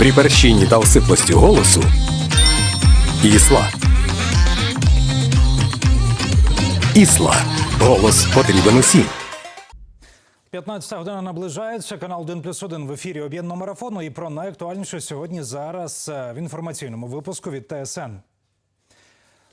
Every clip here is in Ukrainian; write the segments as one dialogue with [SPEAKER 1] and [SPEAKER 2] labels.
[SPEAKER 1] При перщині та осиплості голосу Ісла. Ісла. Голос потрібен усім.
[SPEAKER 2] 15 година наближається. Канал 1 плюс 1 в ефірі об'єднаного марафону. І про найактуальніше сьогодні зараз е, в інформаційному випуску від ТСН.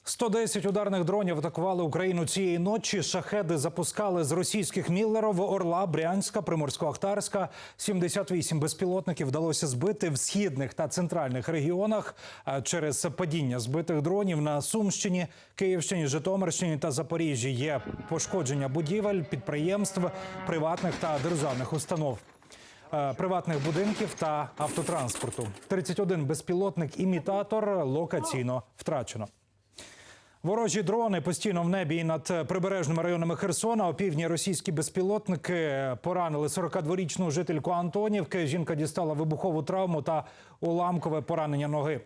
[SPEAKER 2] 110 ударних дронів атакували Україну цієї ночі. Шахеди запускали з російських Міллеров, Орла, Брянська, Приморсько-Ахтарська. 78 безпілотників вдалося збити в східних та центральних регіонах через падіння збитих дронів на Сумщині, Київщині, Житомирщині та Запоріжжі. Є пошкодження будівель, підприємств, приватних та державних установ. е, Приватних будинків та автотранспорту 31 безпілотник-імітатор локаційно втрачено. Ворожі дрони постійно в небі і над прибережними районами Херсона. Опівдні російські безпілотники поранили 42-річну жительку Антонівки. Жінка дістала вибухову травму та уламкове поранення ноги.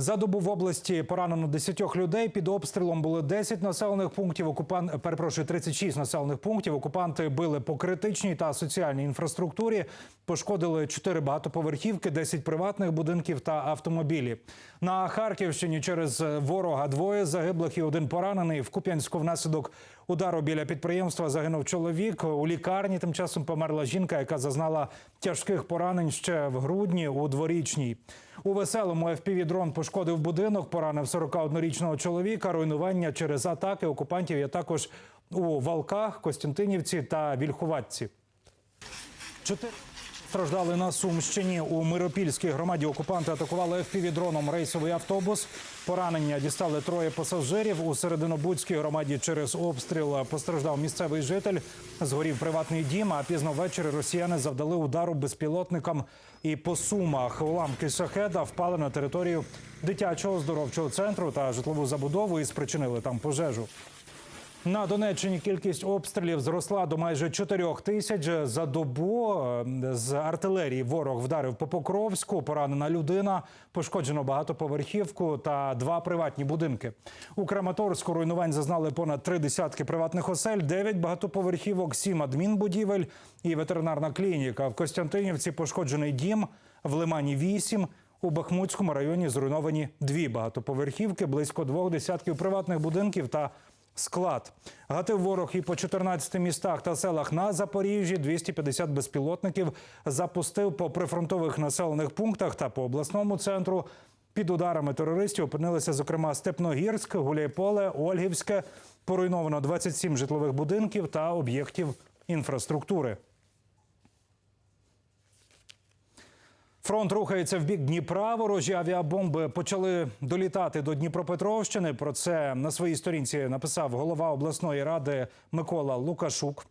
[SPEAKER 2] За добу в області поранено 10 людей. Під обстрілом були 10 населених пунктів. Окупант перепрошую 36 населених пунктів. Окупанти били по критичній та соціальній інфраструктурі. Пошкодили 4 багатоповерхівки, 10 приватних будинків та автомобілі. На Харківщині через ворога двоє загиблих і один поранений. В Куп'янську внаслідок удару біля підприємства загинув чоловік. У лікарні тим часом померла жінка, яка зазнала тяжких поранень ще в грудні у дворічній. У веселому FPV-дрон пошкодив будинок, поранив 41-річного чоловіка. Руйнування через атаки окупантів є також у Валках, Костянтинівці та Вільхуватці. Чотири страждали на Сумщині. У Миропільській громаді окупанти атакували FPV-дроном рейсовий автобус. Поранення дістали троє пасажирів. У Серединобудській громаді через обстріл постраждав місцевий житель. Згорів приватний дім. А пізно ввечері росіяни завдали удару безпілотникам і по сумах. Уламки шахеда впали на територію дитячого оздоровчого центру та житлову забудову і спричинили там пожежу. На Донеччині кількість обстрілів зросла до майже 4 тисяч за добу. Е, З артилерії ворог вдарив по Покровську. Поранена людина, пошкоджено багатоповерхівку та два приватні будинки. У Краматорську руйнувань зазнали понад три десятки приватних осель, 9 багатоповерхівок, 7 адмінбудівель і ветеринарна клініка. В Костянтинівці пошкоджений дім, в Лимані 8. У Бахмутському районі зруйновані дві багатоповерхівки, близько двох десятків приватних будинків та склад. Гатив ворог і по 14 містах та селах на Запоріжжі. 250 безпілотників запустив по прифронтових населених пунктах та по обласному центру. Під ударами терористів опинилися, зокрема, Степногірськ, Гуляйполе, Ольгівське. Поруйновано 27 житлових будинків та об'єктів інфраструктури. Фронт рухається в бік Дніпра. Ворожі авіабомби почали долітати до Дніпропетровщини. Про це на своїй сторінці написав голова обласної ради Микола Лукашук.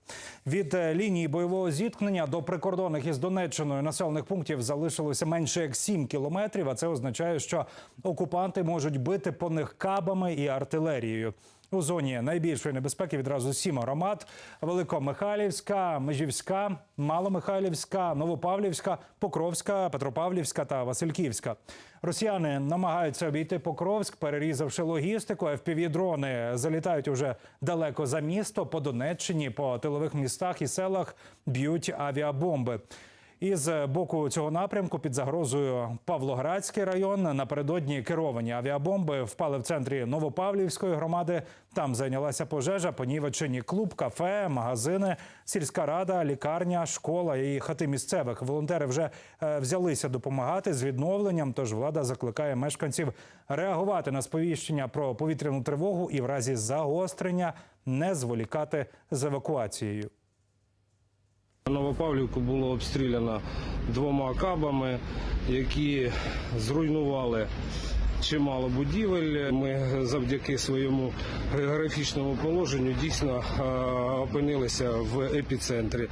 [SPEAKER 2] Від е, лінії бойового зіткнення до прикордонних із Донеччиною населених пунктів залишилося менше як 7 кілометрів. А це означає, що окупанти можуть бити по них кабами і артилерією. У зоні найбільшої небезпеки відразу сім громад: Великомихайлівська, Межівська, Маломихайлівська, Новопавлівська, Покровська, Петропавлівська та Васильківська. Росіяни намагаються обійти Покровськ, перерізавши логістику. FPV-дрони залітають уже далеко за місто по Донеччині, по тилових містах і селах б'ють авіабомби. Із боку цього напрямку під загрозою Павлоградський район напередодні керовані авіабомби впали в центрі Новопавлівської громади. Там зайнялася пожежа, понівечені клуб, кафе, магазини, сільська рада, лікарня, школа і хати місцевих. Волонтери вже е, взялися допомагати з відновленням. Тож влада закликає мешканців реагувати на сповіщення про повітряну тривогу і в разі загострення не зволікати з евакуацією.
[SPEAKER 3] Новопавлівку було обстріляно двома кабами, які зруйнували чимало будівель. Ми завдяки своєму географічному положенню дійсно е, опинилися в епіцентрі.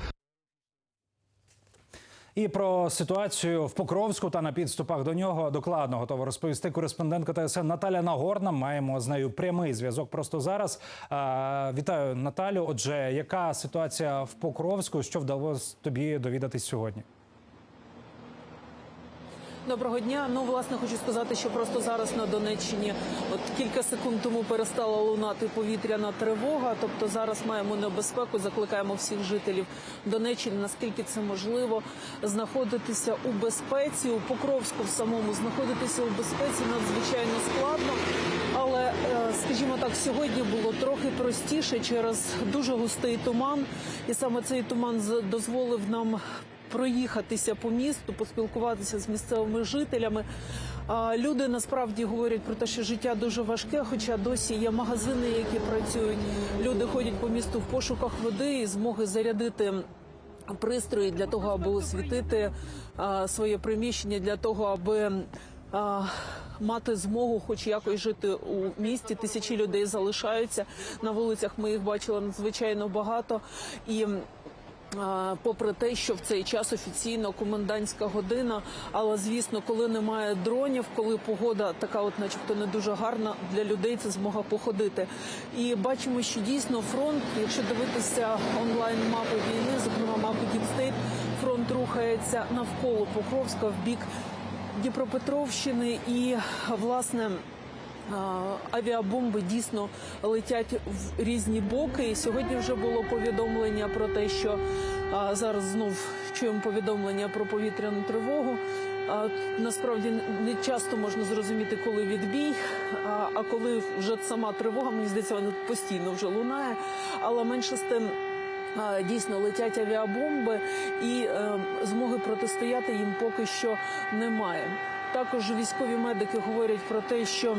[SPEAKER 2] І про ситуацію в Покровську та на підступах до нього докладно готова розповісти кореспондентка ТСН Наталя Нагорна. Маємо з нею прямий зв'язок просто зараз. Вітаю Наталю. Отже, яка ситуація в Покровську? Що вдалося тобі довідатись сьогодні?
[SPEAKER 4] Доброго дня. Ну, власне, хочу сказати, що просто зараз на Донеччині, от кілька секунд тому перестала лунати повітряна тривога. Тобто зараз маємо небезпеку. Закликаємо всіх жителів Донеччини, наскільки це можливо, знаходитися у безпеці. У Покровську в самому знаходитися у безпеці надзвичайно складно. Але, е, скажімо так, сьогодні було трохи простіше через дуже густий туман, і саме цей туман дозволив нам проїхатися по місту, поспілкуватися з місцевими жителями. Люди насправді говорять про те, що життя дуже важке, хоча досі є магазини, які працюють. Люди ходять по місту в пошуках води і змоги зарядити. Пристрої для того, аби освітити своє приміщення, для того, аби мати змогу, хоч якось жити у місті. Тисячі людей залишаються на вулицях. Ми їх бачили надзвичайно багато і. Попри те, що в цей час офіційно комендантська година, але звісно, коли немає дронів, коли погода така, от, начебто, не дуже гарна для людей, це змога походити. І бачимо, що дійсно фронт, якщо дивитися онлайн мапи війни, зокрема мапи Діпстейт, фронт рухається навколо Покровська в бік Дніпропетровщини і власне. Авіабомби дійсно летять в різні боки. І сьогодні вже було повідомлення про те, що зараз знов чуємо повідомлення про повітряну тривогу. Насправді не часто можна зрозуміти, коли відбій, а, коли вже сама тривога, мені здається, вона постійно вже лунає. Але менше з тим. Дійсно летять авіабомби, і е, змоги протистояти їм поки що немає. Також військові медики говорять про те, що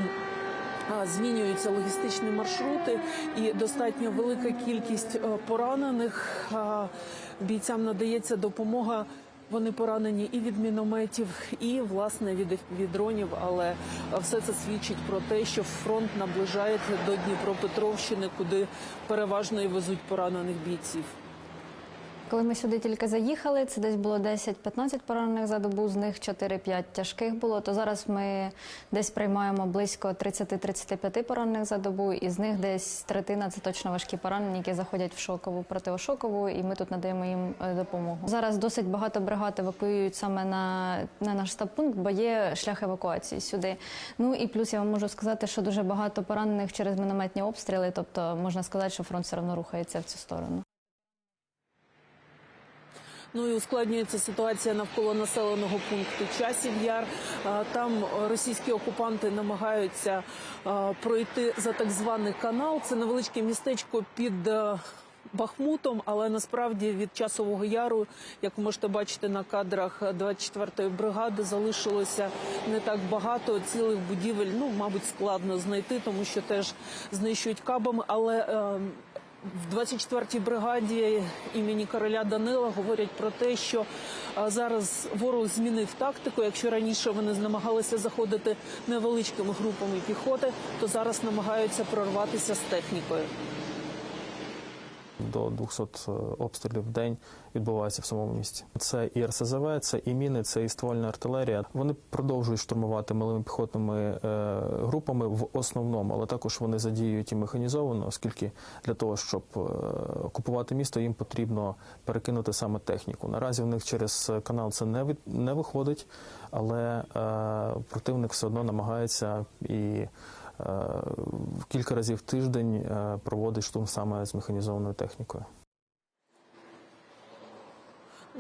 [SPEAKER 4] змінюються логістичні маршрути, і достатньо велика кількість е, поранених. Бійцям надається допомога. Вони поранені і від мінометів, і власне від, від дронів. Але все це свідчить про те, що фронт наближається до Дніпропетровщини, куди переважно і везуть поранених бійців.
[SPEAKER 5] Коли ми сюди тільки заїхали, це десь було 10-15 поранених за добу, з них 4-5 тяжких було. То зараз ми десь приймаємо близько 30-35 поранених за добу, і з них десь третина це точно важкі поранені, які заходять в шокову противошокову, і ми тут надаємо їм е, допомогу. Зараз досить багато бригад евакуюють саме на, на наш стаб-пункт, бо є шлях евакуації сюди. Ну і плюс я вам можу сказати, що дуже багато поранених через мінометні обстріли, тобто можна сказати, що фронт все одно рухається в цю сторону.
[SPEAKER 4] Ну і ускладнюється ситуація навколо населеного пункту Часів Яр. Там російські окупанти намагаються пройти за так званий канал. Це невеличке містечко під. е, Бахмутом, але насправді від часового яру, як можете бачити на кадрах 24-ї бригади, залишилося не так багато цілих будівель. Ну, мабуть, складно знайти, тому що теж знищують кабами. Але е, в 24-й бригаді імені короля Данила говорять про те, що зараз ворог змінив тактику. Якщо раніше вони намагалися заходити невеличкими групами піхоти, то зараз намагаються прорватися з технікою.
[SPEAKER 6] До 200 обстрілів в день відбувається в самому місті. Це і РСЗВ, це і міни, це і ствольна артилерія. Вони продовжують штурмувати малими піхотними е, групами в основному, але також вони задіюють і механізовано, оскільки для того, щоб е, окупувати місто, їм потрібно перекинути саме техніку. Наразі в них через канал це не від не виходить, але е, противник все одно намагається і. Е, Кілька разів в тиждень е, проводить штурм саме з механізованою технікою.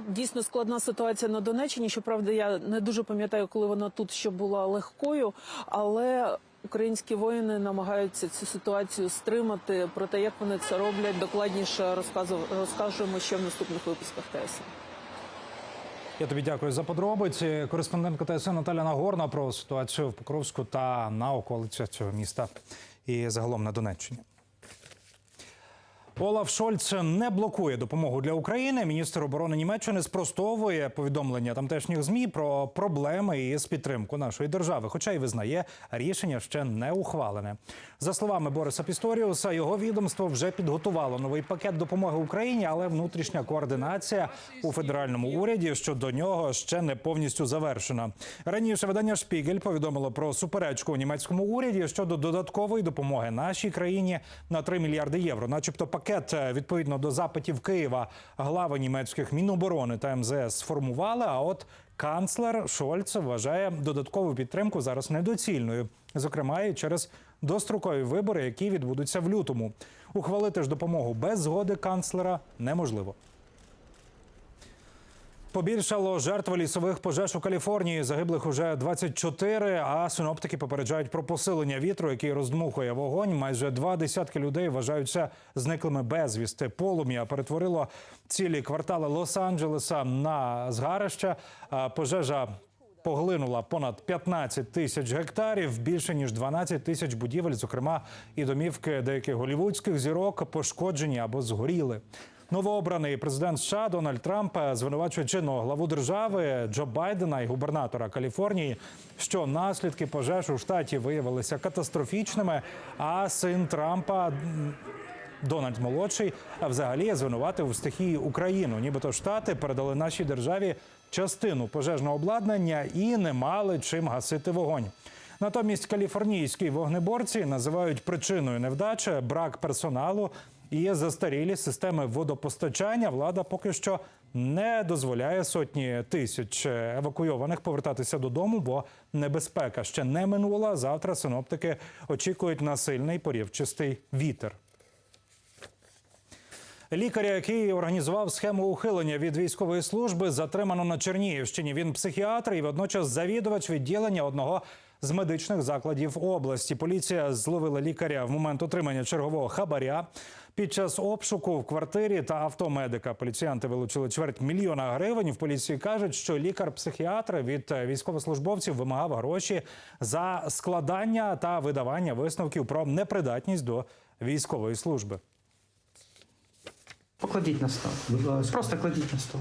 [SPEAKER 4] Дійсно складна ситуація на Донеччині. Щоправда, я не дуже пам'ятаю, коли вона тут ще була легкою, але українські воїни намагаються цю ситуацію стримати. Про те, як вони це роблять, докладніше розказу- розкажемо ще в наступних випусках ТСН.
[SPEAKER 2] Я тобі дякую за подробиці. Кореспондентка ТСН Наталя Нагорна про ситуацію в Покровську та на околицях цього міста і загалом на Донеччині. Олаф Шольц не блокує допомогу для України. Міністр оборони Німеччини спростовує повідомлення тамтешніх змі про проблеми із підтримку нашої держави, хоча й визнає, рішення ще не ухвалене. За словами Бориса Пісторіуса, його відомство вже підготувало новий пакет допомоги Україні, але внутрішня координація у федеральному уряді щодо нього ще не повністю завершена. Раніше видання Шпігель повідомило про суперечку у німецькому уряді щодо додаткової допомоги нашій країні на 3 мільярди євро, начебто пакет е, відповідно до запитів Києва глави німецьких міноборони та МЗС сформували. А от Канцлер Шольц вважає додаткову підтримку зараз недоцільною, зокрема і через дострокові вибори, які відбудуться в лютому. Ухвалити ж допомогу без згоди канцлера неможливо. Побільшало жертв лісових пожеж у Каліфорнії. Загиблих уже 24, а синоптики попереджають про посилення вітру, який роздмухує вогонь. Майже два десятки людей вважаються зниклими безвісти. Полум'я перетворило цілі квартали Лос-Анджелеса на згарище. А Пожежа поглинула понад 15 тисяч гектарів, більше ніж 12 тисяч будівель, зокрема і домівки деяких голівудських зірок пошкоджені або згоріли. Новообраний президент США Дональд Трамп звинувачує чинного главу держави Джо Байдена і губернатора Каліфорнії, що наслідки пожеж у штаті виявилися катастрофічними. А син Трампа Дональд молодший взагалі звинуватив у стихії Україну. Нібито штати передали нашій державі частину пожежного обладнання і не мали чим гасити вогонь. Натомість каліфорнійські вогнеборці називають причиною невдачі брак персоналу і застарілі системи водопостачання. Влада поки що не дозволяє сотні тисяч евакуйованих повертатися додому, бо небезпека ще не минула. Завтра синоптики очікують на сильний порівчистий вітер. Лікаря, який організував схему ухилення від військової служби, затримано на Чернігівщині. Він психіатр і водночас завідувач відділення одного з медичних закладів області. Поліція зловила лікаря в момент отримання чергового хабаря. Під час обшуку в квартирі та автомедика поліціянти вилучили чверть мільйона гривень. В поліції кажуть, що лікар-психіатр від військовослужбовців вимагав гроші за складання та видавання висновків про непридатність до військової служби.
[SPEAKER 7] Покладіть на стол. Будь ласка. Просто кладіть на стол.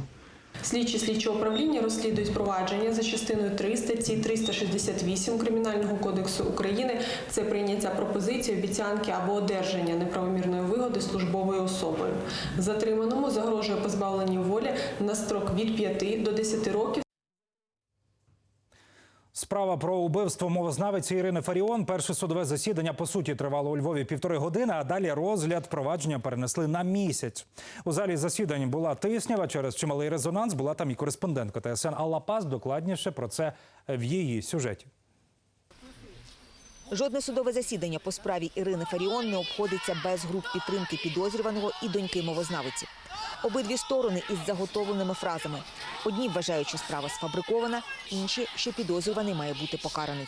[SPEAKER 8] Слідчі слідчого управління розслідують провадження за частиною 3 статті 368 Кримінального кодексу України. Це прийняття пропозиції, обіцянки або одержання неправомірної вигоди службовою особою. Затриманому загрожує позбавлення волі на строк від 5 до 10 років
[SPEAKER 2] Справа про убивство мовознавиці Ірини Фаріон. Перше судове засідання по суті тривало у Львові півтори години, а далі розгляд провадження перенесли на місяць. У залі засідань була тиснява через чималий резонанс. Була там і кореспондентка ТСН Алла Пас. Докладніше про це в її сюжеті.
[SPEAKER 9] Жодне судове засідання по справі Ірини Фаріон не обходиться без груп підтримки підозрюваного і доньки мовознавиці. Обидві сторони із заготовленими фразами. Одні вважають, що справа сфабрикована, інші, що підозрюваний має бути покараний.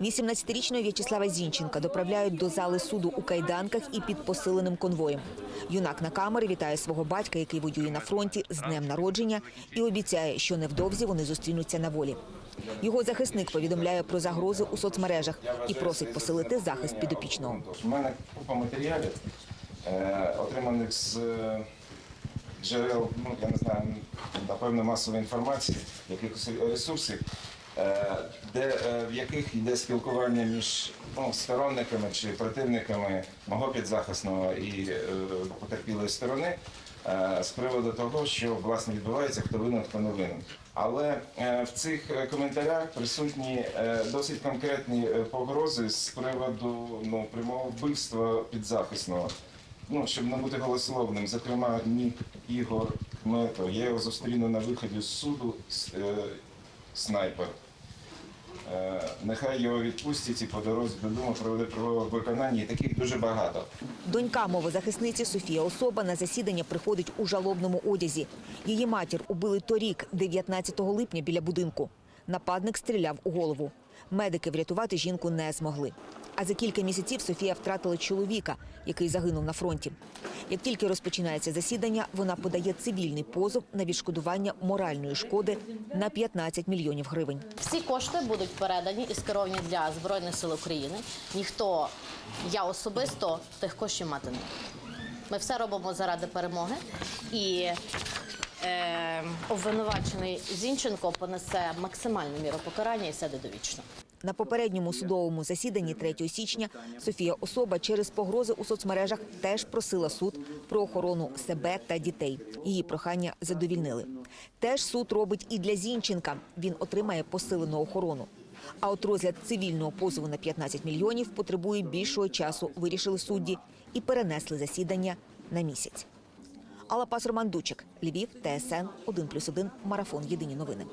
[SPEAKER 9] 18-річного В'ячеслава Зінченка доправляють до зали суду у кайданках і під посиленим конвоєм. Юнак на камери вітає свого батька, який воює на фронті з днем народження, і обіцяє, що невдовзі вони зустрінуться на волі. Його захисник повідомляє про загрози у соцмережах і просить посилити захист підопічного.
[SPEAKER 10] У мене купа матеріалів, е, отриманих з е, джерел, ну я не знаю, напевно, масової інформації, якихось ресурсів, де, е, в яких йде спілкування між ну, сторонниками чи противниками мого підзахисного і е, потерпілої сторони. е, З приводу того, що власне відбувається, хто винен, хто не винен. Але е, в цих е, коментарях присутні е, досить конкретні е, погрози з приводу ну, прямого вбивства підзахисного. Ну, щоб не бути голословним, зокрема, Нік Ігор Кмето. Я його зустріну на виході з суду е, снайпер. Е, нехай його відпустять і по дорозі додому проведе про виконання. І таких дуже багато.
[SPEAKER 9] Донька мовозахисниці Софія Особа на засідання приходить у жалобному одязі. Її матір убили торік, 19 липня, біля будинку. Нападник стріляв у голову. Медики врятувати жінку не змогли. А за кілька місяців Софія втратила чоловіка, який загинув на фронті. Як тільки розпочинається засідання, вона подає цивільний позов на відшкодування моральної шкоди на 15 мільйонів гривень.
[SPEAKER 11] Всі кошти будуть передані і скеровані для Збройних сил України. Ніхто, я особисто, тих коштів мати не. Ми все робимо заради перемоги. І е, обвинувачений Зінченко понесе максимальну міру покарання і сяде довічно.
[SPEAKER 9] На попередньому судовому засіданні 3 січня Софія Особа через погрози у соцмережах теж просила суд про охорону себе та дітей. Її прохання задовільнили. Теж суд робить і для Зінченка. Він отримає посилену охорону. А от розгляд цивільного позову на 15 мільйонів потребує більшого часу, вирішили судді, і перенесли засідання на місяць. Алапас Роман Дучик, Львів, ТСН 1+,1, Марафон. Єдині новини.